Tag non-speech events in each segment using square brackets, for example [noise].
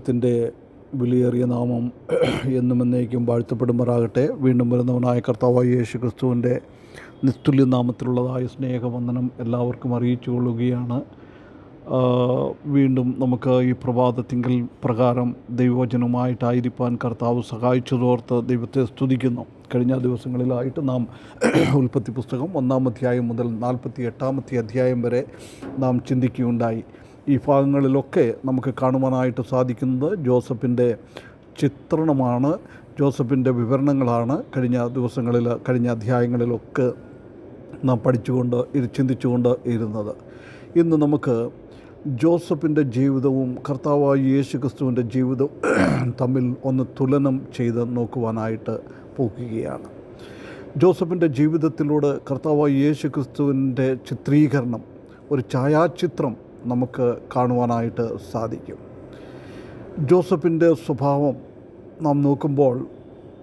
ദൈവത്തിന്റെ വിലയേറിയ നാമം എന്നും എന്നേക്കും വാഴ്ത്തപ്പെടുമാറാകട്ടെ. വീണ്ടും വരുന്നവനായ കർത്താവായ യേശു ക്രിസ്തുവിന്റെ നിസ്തുല്യ നാമത്തിലുള്ളതായ സ്നേഹവന്ദനം എല്ലാവർക്കും അറിയിച്ചു കൊള്ളുകയാണ് വീണ്ടും നമുക്ക് ഈ പ്രഭാതത്തിങ്കൽ പ്രകാരം ദൈവവചനവുമായിട്ടായിരിക്കാൻ കർത്താവ് സഹായിച്ചതോർത്ത് ദൈവത്തെ സ്തുതിക്കുന്നു. കഴിഞ്ഞ ദിവസങ്ങളിലായിട്ട് നാം ഉൽപ്പത്തി പുസ്തകം ഒന്നാം അധ്യായം മുതൽ നാൽപ്പത്തി എട്ടാമത്തെ അധ്യായം വരെ നാം ചിന്തിക്കുകയുണ്ടായി. ഈ ഭാഗങ്ങളിലൊക്കെ നമുക്ക് കാണുവാനായിട്ട് സാധിക്കുന്നത് ജോസഫിന്റെ ചിത്രണമാണ് ജോസഫിന്റെ വിവരണങ്ങളാണ്. കഴിഞ്ഞ ദിവസങ്ങളിൽ കഴിഞ്ഞ അധ്യായങ്ങളിലൊക്കെ നാം പഠിച്ചുകൊണ്ട് ഇത് ചിന്തിച്ചുകൊണ്ട് ഇരുന്നത്. ഇന്ന് നമുക്ക് ജോസഫിന്റെ ജീവിതവും കർത്താവായ യേശു ക്രിസ്തുവിന്റെ ജീവിതവും [clears throat] തമ്മിൽ ഒന്ന് തുലനം ചെയ്ത് നോക്കുവാനായിട്ട് പോകുകയാണ്. ജോസഫിന്റെ ജീവിതത്തിലൂടെ കർത്താവായ യേശു ക്രിസ്തുവിന്റെ ചിത്രീകരണം ഒരു ഛായാചിത്രം നമുക്ക് കാണുവാനായിട്ട് സാധിക്കും. ജോസഫിന്റെ സ്വഭാവം നാം നോക്കുമ്പോൾ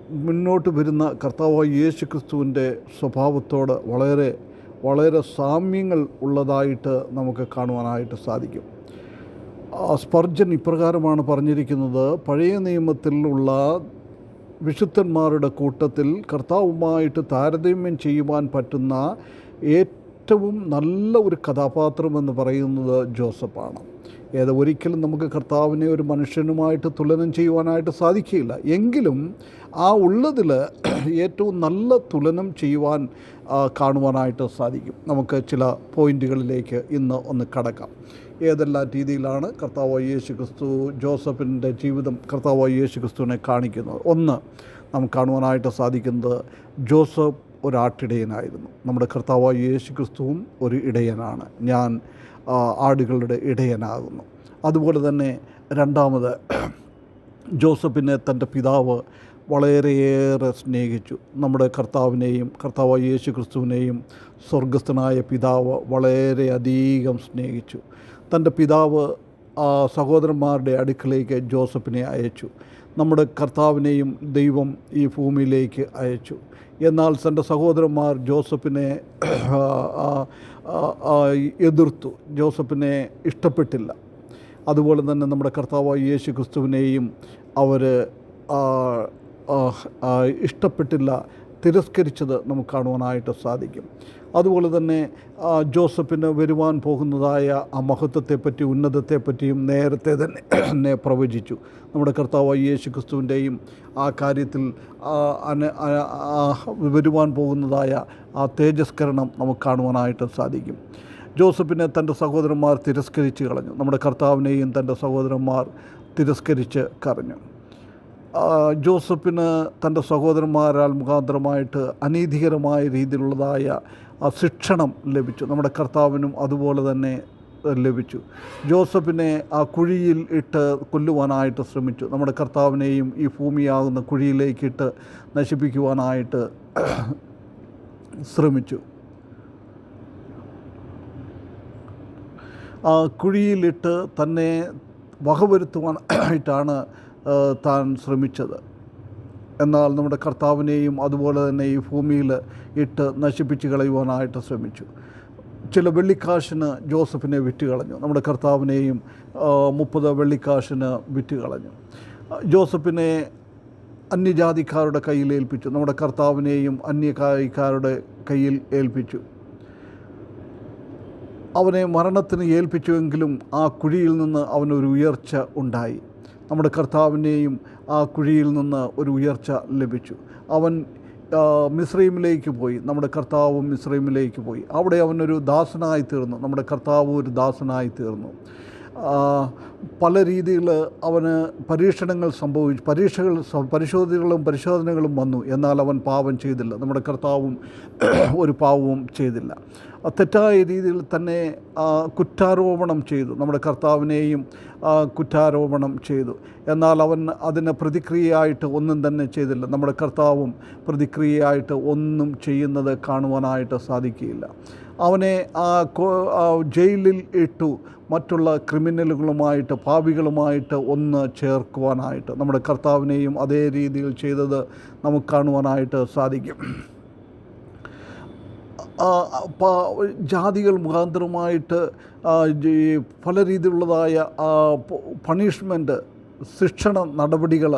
മുന്നോട്ട് വരുന്ന കർത്താവായ യേശു ക്രിസ്തുവിന്റെ സ്വഭാവത്തോട് വളരെ വളരെ സാമ്യങ്ങൾ ഉള്ളതായിട്ട് നമുക്ക് കാണുവാനായിട്ട് സാധിക്കും. സ്പർജൻ ഇപ്രകാരമാണ് പറഞ്ഞിരിക്കുന്നത് പഴയ നിയമത്തിലുള്ള വിശുദ്ധന്മാരുടെ കൂട്ടത്തിൽ കർത്താവുമായിട്ട് താരതമ്യം ചെയ്യുവാൻ പറ്റുന്ന ഏറ്റവും നല്ല ഒരു കഥാപാത്രം എന്ന് പറയുന്നത് ജോസഫാണ്. ഏത് ഒരിക്കലും നമുക്ക് കർത്താവിനെ ഒരു മനുഷ്യനുമായിട്ട് തുലനം ചെയ്യുവാനായിട്ട് സാധിക്കുകയില്ല. എങ്കിലും ആ ഉള്ളതിൽ ഏറ്റവും നല്ല തുലനം ചെയ്യുവാൻ കാണുവാനായിട്ട് സാധിക്കും. നമുക്ക് ചില പോയിന്റുകളിലേക്ക് ഇന്ന് ഒന്ന് കടക്കാം. ഏതെല്ലാം രീതിയിലാണ് കർത്താവ് യേശു ക്രിസ്തു ജോസഫിന്റെ ജീവിതം കർത്താവ് യേശു ക്രിസ്തുവിനെ കാണിക്കുന്നത്? ഒന്ന് നമുക്ക് കാണുവാനായിട്ട് സാധിക്കുന്നത് ജോസഫ് ഒരാട്ടിടയനായിരുന്നു. നമ്മുടെ കർത്താവായ യേശു ക്രിസ്തുവും ഒരു ഇടയനാണ്. ഞാൻ ആടുകളുടെ ഇടയനാകുന്നു. അതുപോലെ തന്നെ രണ്ടാമത് ജോസഫിനെ തന്റെ പിതാവ് വളരെയേറെ സ്നേഹിച്ചു. നമ്മുടെ കർത്താവിനെയും കർത്താവായ യേശു ക്രിസ്തുവിനെയും സ്വർഗസ്ഥനായ പിതാവ് വളരെയധികം സ്നേഹിച്ചു. തന്റെ പിതാവ് സഹോദരന്മാരുടെ അടുക്കലേക്ക് ജോസഫിനെ അയച്ചു. നമ്മുടെ കർത്താവിനെയും ദൈവം ഈ ഭൂമിയിലേക്ക് അയച്ചു. എന്നാൽ തന്റെ സഹോദരന്മാർ ജോസഫിനെ എതിർത്തു. ജോസഫിനെ ഇഷ്ടപ്പെട്ടില്ല. അതുപോലെ തന്നെ നമ്മുടെ കർത്താവായ യേശു ക്രിസ്തുവിനെയും അവർ ഇഷ്ടപ്പെട്ടില്ല. തിരസ്കരിച്ചത് നമുക്ക് കാണുവാനായിട്ട് സാധിക്കും. അതുപോലെ തന്നെ ജോസഫിന് വരുവാൻ പോകുന്നതായ ആ മഹത്വത്തെപ്പറ്റി ഉന്നതത്തെപ്പറ്റിയും നേരത്തെ തന്നെ [clears throat] പ്രവചിച്ചു. നമ്മുടെ കർത്താവ് യേശു ക്രിസ്തുവിന്റെയും ആ കാര്യത്തിൽ വരുവാൻ പോകുന്നതായ ആ തേജസ്കരണം നമുക്ക് കാണുവാനായിട്ട് സാധിക്കും. ജോസഫിനെ തന്റെ സഹോദരന്മാർ തിരസ്കരിച്ച് കളഞ്ഞു. നമ്മുടെ കർത്താവിനെയും തന്റെ സഹോദരന്മാർ തിരസ്കരിച്ച് കറഞ്ഞു ജോസഫിന് തന്റെ സഹോദരന്മാരാൽ മുഖാന്തരമായിട്ട് അനീതികരമായ രീതിയിലുള്ളതായ ശിക്ഷണം ലഭിച്ചു. നമ്മുടെ കർത്താവിനും അതുപോലെ തന്നെ ലഭിച്ചു. ജോസഫിനെ ആ കുഴിയിൽ ഇട്ട് കൊല്ലുവാനായിട്ട് ശ്രമിച്ചു. നമ്മുടെ കർത്താവിനെയും ഈ ഭൂമിയാകുന്ന കുഴിയിലേക്കിട്ട് നശിപ്പിക്കുവാനായിട്ട് [clears throat] ശ്രമിച്ചു. ആ കുഴിയിലിട്ട് തന്നെ വകവരുത്തുവാനായിട്ടാണ് ആ, താൻ ശ്രമിച്ചത്. എന്നാൽ നമ്മുടെ കർത്താവിനെയും അതുപോലെ തന്നെ ഈ ഭൂമിയിൽ ഇട്ട് നശിപ്പിച്ച് കളയുവാനായിട്ട് ശ്രമിച്ചു. ചില വെള്ളിക്കാശിന് ജോസഫിനെ വിറ്റുകളഞ്ഞു. നമ്മുടെ കർത്താവിനെയും മുപ്പത് വെള്ളിക്കാശിന് വിറ്റുകളഞ്ഞു. കളഞ്ഞു ജോസഫിനെ അന്യജാതിക്കാരുടെ കയ്യിൽ ഏൽപ്പിച്ചു. നമ്മുടെ കർത്താവിനെയും അന്യജാതിക്കാരുടെ കയ്യിൽ ഏൽപ്പിച്ചു. അവനെ മരണത്തിന് ഏൽപ്പിച്ചുവെങ്കിലും ആ കുഴിയിൽ നിന്ന് അവനൊരു ഉയർച്ച ഉണ്ടായി. നമ്മുടെ കർത്താവിനെയും ആ കുഴിയിൽ നിന്ന് ഒരു ഉയർച്ച ലഭിച്ചു. അവൻ മിശ്രീമിലേക്ക് പോയി. നമ്മുടെ കർത്താവും മിശ്രീമിലേക്ക് പോയി. അവിടെ അവനൊരു ദാസനായി തീർന്നു. നമ്മുടെ കർത്താവും ഒരു ദാസനായി തീർന്നു. പല രീതിയിൽ അവന് പരീക്ഷണങ്ങൾ സംഭവിച്ചു പരീക്ഷകൾ പരിശോധനകളും പരിശോധനകളും വന്നു. എന്നാൽ അവൻ പാപം ചെയ്തില്ല. നമ്മുടെ കർത്താവും [clears throat] ഒരു പാവവും ചെയ്തില്ല. തെറ്റായ രീതിയിൽ തന്നെ കുറ്റാരോപണം ചെയ്തു. നമ്മുടെ കർത്താവിനെയും കുറ്റാരോപണം ചെയ്തു. എന്നാൽ അവൻ അതിന് പ്രതിക്രിയയായിട്ട് ഒന്നും തന്നെ ചെയ്തില്ല. നമ്മുടെ കർത്താവും പ്രതിക്രിയയായിട്ട് ഒന്നും ചെയ്യുന്നത് കാണുവാനായിട്ട് സാധിക്കുകയില്ല. അവനെ ആ ജയിലിൽ ഇട്ടു. മറ്റുള്ള ക്രിമിനലുകളുമായിട്ട് പാപികളുമായിട്ട് ഒന്ന് ചേർക്കുവാനായിട്ട് നമ്മുടെ കർത്താവിനെയും അതേ രീതിയിൽ ചെയ്തത് നമുക്ക് കാണുവാനായിട്ട് സാധിക്കും. ജാതികൾ മുഖാന്തരമായിട്ട് പല രീതിയിലുള്ളതായ പണിഷ്മെന്റ് ശിക്ഷണ നടപടികൾ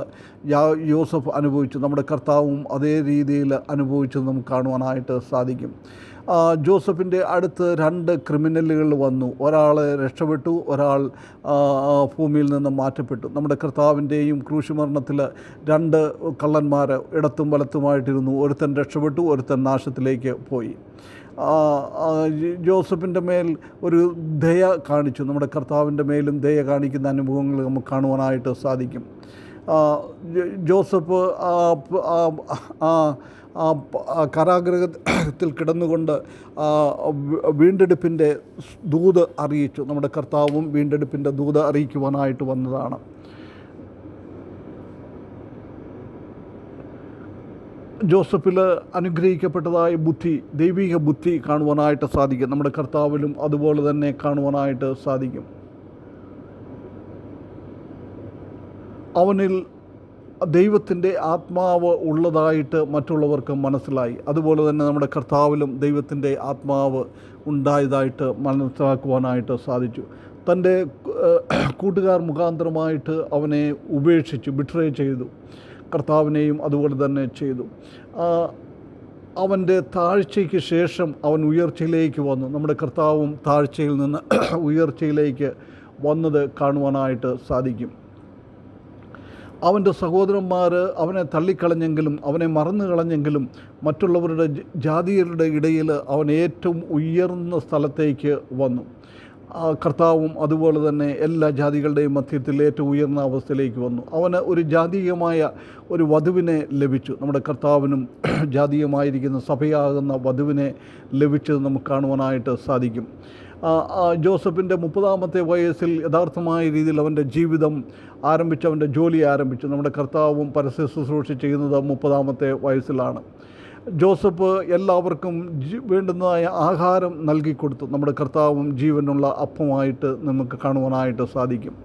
യോസഫ് അനുഭവിച്ചു. നമ്മുടെ കർത്താവും അതേ രീതിയിൽ അനുഭവിച്ചത് നമുക്ക് കാണുവാനായിട്ട് സാധിക്കും. ജോസഫിന്റെ അടുത്ത് രണ്ട് ക്രിമിനലുകൾ വന്നു. ഒരാൾ രക്ഷപ്പെട്ടു ഒരാൾ ഭൂമിയിൽ നിന്ന് മാറ്റപ്പെട്ടു. നമ്മുടെ കർത്താവിന്റെയും ക്രൂശുമരണത്തിൽ രണ്ട് കള്ളന്മാർ ഇടത്തും വലത്തുമായിട്ടിരുന്നു. ഒരുത്തൻ രക്ഷപ്പെട്ടു ഒരുത്തൻ നാശത്തിലേക്ക് പോയി. ജോസഫിന്റെ മേൽ ഒരു ദയ കാണിച്ചു. നമ്മുടെ കർത്താവിന്റെ മേലും ദയ കാണിക്കുന്ന അനുഭവങ്ങൾ നമുക്ക് കാണുവാനായിട്ട് സാധിക്കും. ജോസഫ് കാരാഗ്രഹത്തിൽ കിടന്നുകൊണ്ട് വീണ്ടെടുപ്പിന്റെ ദൂത് അറിയിച്ചു. നമ്മുടെ കർത്താവും വീണ്ടെടുപ്പിന്റെ ദൂത് അറിയിക്കുവാനായിട്ട് വന്നതാണ്. ജോസഫിൽ അനുഗ്രഹിക്കപ്പെട്ടതായ ബുദ്ധി ദൈവിക ബുദ്ധി കാണുവാനായിട്ട് സാധിക്കും. നമ്മുടെ കർത്താവിലും അതുപോലെ തന്നെ കാണുവാനായിട്ട് സാധിക്കും. അവനിൽ ദൈവത്തിന്റെ ആത്മാവ് ഉള്ളതായിട്ട് മറ്റുള്ളവർക്ക് മനസ്സിലായി. അതുപോലെ തന്നെ നമ്മുടെ കർത്താവിലും ദൈവത്തിന്റെ ആത്മാവ് ഉണ്ടായതായിട്ട് മനസ്സിലാക്കുവാനായിട്ട് സാധിച്ചു. തന്റെ കൂട്ടുകാർ മുഖാന്തരമായിട്ട് അവനെ ഉപേക്ഷിച്ചു ബിട്രേ ചെയ്തു. കർത്താവിനെയും അതുപോലെ തന്നെ ചെയ്തു. അവന്റെ താഴ്ചയ്ക്ക് ശേഷം അവൻ ഉയർച്ചയിലേക്ക് വന്നു. നമ്മുടെ കർത്താവും താഴ്ചയിൽ നിന്ന് ഉയർച്ചയിലേക്ക് വന്നത് കാണുവാനായിട്ട് സാധിക്കും. അവന്റെ സഹോദരന്മാർ അവനെ തള്ളിക്കളഞ്ഞെങ്കിലും അവനെ മറന്നു കളഞ്ഞെങ്കിലും മറ്റുള്ളവരുടെ ജാതികളുടെ ഇടയിൽ അവൻ ഏറ്റവും ഉയർന്ന സ്ഥലത്തേക്ക് വന്നു. കർത്താവും അതുപോലെ തന്നെ എല്ലാ ജാതികളുടെയും മധ്യത്തിൽ ഏറ്റവും ഉയർന്ന അവസ്ഥയിലേക്ക് വന്നു. അവന് ഒരു ജാതീയമായ ഒരു വധുവിനെ ലഭിച്ചു. നമ്മുടെ കർത്താവിനും ജാതീയമായിരിക്കുന്ന സഭയാകുന്ന വധുവിനെ ലഭിച്ചത് നമുക്ക് കാണുവാനായിട്ട് സാധിക്കും. ജോസഫിന്റെ മുപ്പതാമത്തെ വയസ്സിൽ യഥാർത്ഥമായ രീതിയിൽ അവന്റെ ജീവിതം ആരംഭിച്ചു അവന്റെ ജോലി ആരംഭിച്ചു. നമ്മുടെ കർത്താവും പരസ്യ ശുശ്രൂഷ ചെയ്യുന്നത് മുപ്പതാമത്തെ വയസ്സിലാണ്. ജോസഫ് എല്ലാവർക്കും വേണ്ടുന്നതായ ആഹാരം നൽകിക്കൊടുത്തു. നമ്മുടെ കർത്താവും ജീവനുള്ള അപ്പമായിട്ട് നമുക്ക് കാണുവാനായിട്ട് സാധിക്കും.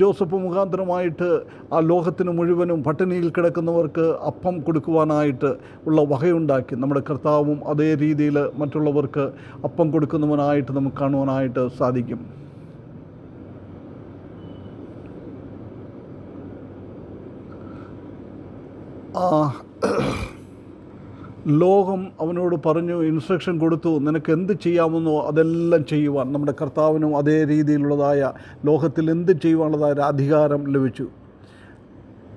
ജോസഫ് മുഖാന്തരമായിട്ട് ആ ലോകത്തിന് മുഴുവനും പട്ടിണിയിൽ കിടക്കുന്നവർക്ക് അപ്പം കൊടുക്കുവാനായിട്ട് ഉള്ള വകയുണ്ടാക്കി. നമ്മുടെ കർത്താവും അതേ രീതിയിൽ മറ്റുള്ളവർക്ക് അപ്പം കൊടുക്കുന്നവനായിട്ട് നമുക്ക് കാണുവാനായിട്ട് സാധിക്കും. ആ ലോകം അവനോട് പറഞ്ഞു ഇൻസ്ട്രക്ഷൻ കൊടുത്തു നിനക്ക് എന്ത് ചെയ്യാമെന്നോ അതെല്ലാം ചെയ്യുവാൻ. നമ്മുടെ കർത്താവിനും അതേ രീതിയിലുള്ളതായ ലോകത്തിൽ എന്ത് ചെയ്യുവാനുള്ളതായ അധികാരം ലഭിച്ചു.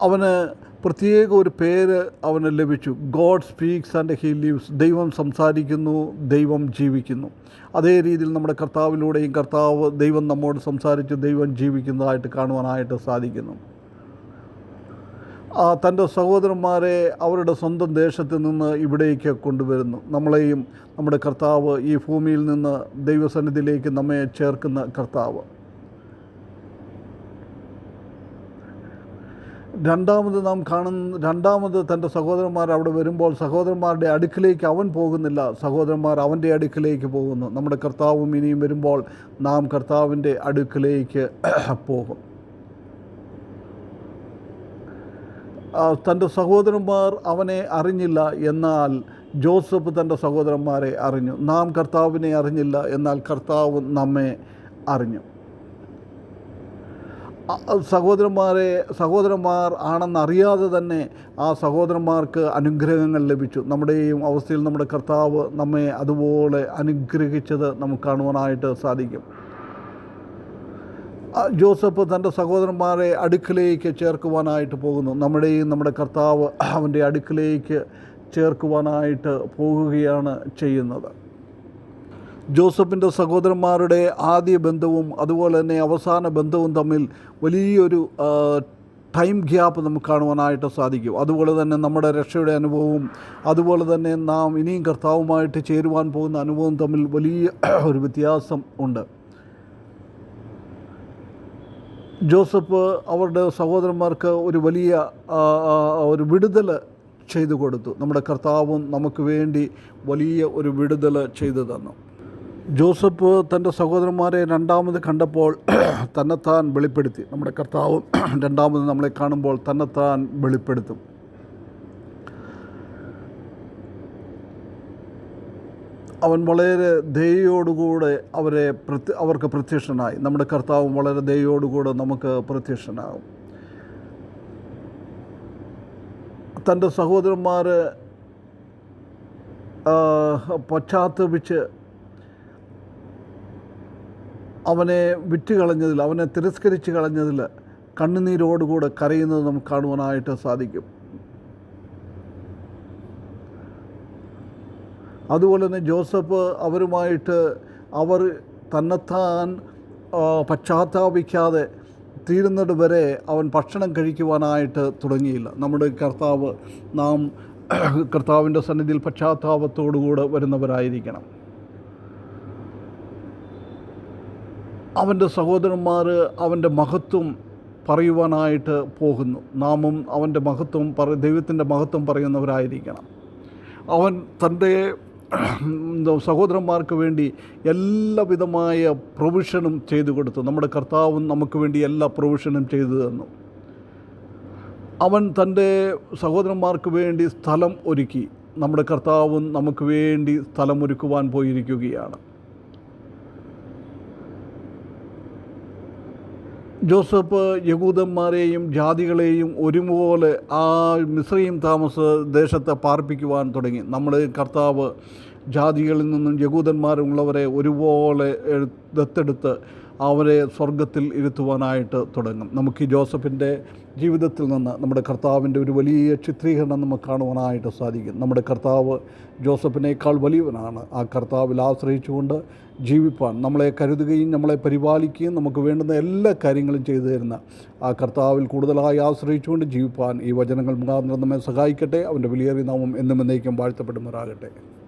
അവന് പ്രത്യേക ഒരു പേര് അവന് ലഭിച്ചു. God speaks and he lives. ദൈവം സംസാരിക്കുന്നു ദൈവം ജീവിക്കുന്നു. അതേ രീതിയിൽ നമ്മുടെ കർത്താവിലൂടെയും കർത്താവ് ദൈവം നമ്മോട് സംസാരിച്ച് ദൈവം ജീവിക്കുന്നതായിട്ട് കാണുവാനായിട്ട് സാധിക്കുന്നു. തന്റെ സഹോദരന്മാരെ അവരുടെ സ്വന്തം ദേശത്ത് നിന്ന് ഇവിടേക്ക് കൊണ്ടുവരുന്നു. നമ്മളെയും നമ്മുടെ കർത്താവ് ഈ ഭൂമിയിൽ നിന്ന് ദൈവസന്നിധിയിലേക്ക് നമ്മെ ചേർക്കുന്ന കർത്താവ്. രണ്ടാമത് നാം കാണുന്ന രണ്ടാമത് തന്റെ സഹോദരന്മാർ അവിടെ വരുമ്പോൾ സഹോദരന്മാരുടെ അടുക്കിലേക്ക് അവൻ പോകുന്നില്ല. സഹോദരന്മാർ അവന്റെ അടുക്കിലേക്ക് പോകുന്നു. നമ്മുടെ കർത്താവും ഇനിയും വരുമ്പോൾ നാം കർത്താവിന്റെ അടുക്കിലേക്ക് പോകും ആ, തന്റെ സഹോദരന്മാർ അവനെ അറിഞ്ഞില്ല എന്നാൽ ജോസഫ് തന്റെ സഹോദരന്മാരെ അറിഞ്ഞു. നാം കർത്താവിനെ അറിഞ്ഞില്ല എന്നാൽ കർത്താവ് നമ്മെ അറിഞ്ഞു. സഹോദരന്മാരെ സഹോദരന്മാർ ആണെന്നറിയാതെ തന്നെ ആ സഹോദരന്മാർക്ക് അനുഗ്രഹങ്ങൾ ലഭിച്ചു. നമ്മുടെയും അവസ്ഥയിൽ നമ്മുടെ കർത്താവ് നമ്മെ അതുപോലെ അനുഗ്രഹിച്ചത് നമുക്ക് കാണുവാനായിട്ട് സാധിക്കും. ജോസഫ് തന്റെ സഹോദരന്മാരെ അടുക്കിലേക്ക് ചേർക്കുവാനായിട്ട് പോകുന്നു. നമ്മുടെയും നമ്മുടെ കർത്താവ് അവന്റെ അടുക്കിലേക്ക് ചേർക്കുവാനായിട്ട് പോകുകയാണ് ചെയ്യുന്നത്. ജോസഫിന്റെ സഹോദരന്മാരുടെ ആദ്യ ബന്ധവും അതുപോലെ തന്നെ അവസാന ബന്ധവും തമ്മിൽ വലിയൊരു ടൈം ഗ്യാപ്പ് നമുക്ക് കാണുവാനായിട്ട് സാധിക്കും. അതുപോലെ തന്നെ നമ്മുടെ രക്ഷയുടെ അനുഭവവും അതുപോലെ തന്നെ നാം ഇനിയും കർത്താവുമായിട്ട് ചേരുവാൻ പോകുന്ന അനുഭവം തമ്മിൽ വലിയ ഒരു വ്യത്യാസം ഉണ്ട്. ജോസഫ് അവരുടെ സഹോദരന്മാർക്ക് ഒരു വലിയ ഒരു വിടുതൽ ചെയ്തു കൊടുത്തു. നമ്മുടെ കർത്താവും നമുക്ക് വേണ്ടി വലിയ ഒരു വിടുതൽ ചെയ്തു തന്നു. ജോസഫ് തന്റെ സഹോദരന്മാരെ രണ്ടാമത് കണ്ടപ്പോൾ തന്നെത്താൻ വെളിപ്പെടുത്തി. നമ്മുടെ കർത്താവും രണ്ടാമത് നമ്മളെ കാണുമ്പോൾ തന്നെത്താൻ വെളിപ്പെടുത്തും. അവൻ വളരെ ദയോടുകൂടെ അവരെ പ്രത്യ അവർക്ക് പ്രത്യക്ഷനായി. നമ്മുടെ കർത്താവും വളരെ ദയോടുകൂടെ നമുക്ക് പ്രത്യക്ഷനാകും തന്റെ സഹോദരന്മാർ പശ്ചാത്തപിച്ച് അവനെ വിറ്റ് കളഞ്ഞതിൽ അവനെ തിരസ്കരിച്ച് കളഞ്ഞതിൽ കണ്ണുനീരോടുകൂടെ കരയുന്നത് നമുക്ക് കാണുവാനായിട്ട് സാധിക്കും. അതുപോലെ തന്നെ ജോസഫ് അവരുമായിട്ട് അവർ തന്നെത്താൻ പശ്ചാത്താപിക്കാതെ തീരുന്നത് വരെ അവൻ ഭക്ഷണം കഴിക്കുവാനായിട്ട് തുടങ്ങിയില്ല. നമ്മുടെ കർത്താവ് നാം [clears throat] കർത്താവിന്റെ സന്നിധിയിൽ പശ്ചാത്താപത്തോടുകൂടെ വരുന്നവരായിരിക്കണം. അവന്റെ സഹോദരന്മാർ അവന്റെ മഹത്വം പറയുവാനായിട്ട് പോകുന്നു. നാമും അവന്റെ മഹത്വം പറ ദൈവത്തിന്റെ മഹത്വം പറയുന്നവരായിരിക്കണം. അവൻ തന്റെ സഹോദരന്മാർക്ക് വേണ്ടി എല്ലാവിധമായ പ്രൊവിഷനും ചെയ്തു കൊടുത്തു. നമ്മുടെ കർത്താവും നമുക്ക് വേണ്ടി എല്ലാ പ്രൊവിഷനും ചെയ്തു തന്നു. അവൻ തന്റെ സഹോദരന്മാർക്ക് വേണ്ടി സ്ഥലം ഒരുക്കി. നമ്മുടെ കർത്താവും നമുക്ക് വേണ്ടി സ്ഥലം ഒരുക്കുവാൻ പോയിരിക്കുകയാണ്. ജോസഫ് യകൂദന്മാരെയും ജാതികളെയും ഒരുപോലെ ആ മിശ്രയും താമസ ദേശത്തെ പാർപ്പിക്കുവാൻ തുടങ്ങി. നമ്മൾ കർത്താവ് ജാതികളിൽ നിന്നും യകൂദന്മാരുള്ളവരെ ഒരുപോലെ ദത്തെടുത്ത് അവരെ സ്വർഗത്തിൽ ഇരുത്തുവാനായിട്ട് തുടങ്ങും. നമുക്ക് ജോസഫിന്റെ ജീവിതത്തിൽ നിന്ന് നമ്മുടെ കർത്താവിന്റെ ഒരു വലിയ ചിത്രീകരണം നമുക്ക് കാണുവാനായിട്ട് സാധിക്കും. നമ്മുടെ കർത്താവ് ജോസഫിനേക്കാൾ വലിയവനാണ്. ആ കർത്താവിൽ ആശ്രയിച്ചുകൊണ്ട് ജീവിപ്പാൻ നമ്മളെ കരുതുകയും നമ്മളെ പരിപാലിക്കുകയും നമുക്ക് വേണ്ടുന്ന എല്ലാ കാര്യങ്ങളും ചെയ്തു തരുന്ന ആ കർത്താവിൽ കൂടുതലായി ആശ്രയിച്ചുകൊണ്ട് ജീവിപ്പാൻ ഈ വചനങ്ങൾ മുഖാന്തരം നമ്മെ സഹായിക്കട്ടെ. അവന്റെ വിലയേറിയ നാമം എന്നും എന്നേക്കും വാഴ്ത്തപ്പെടുമാറാകട്ടെ.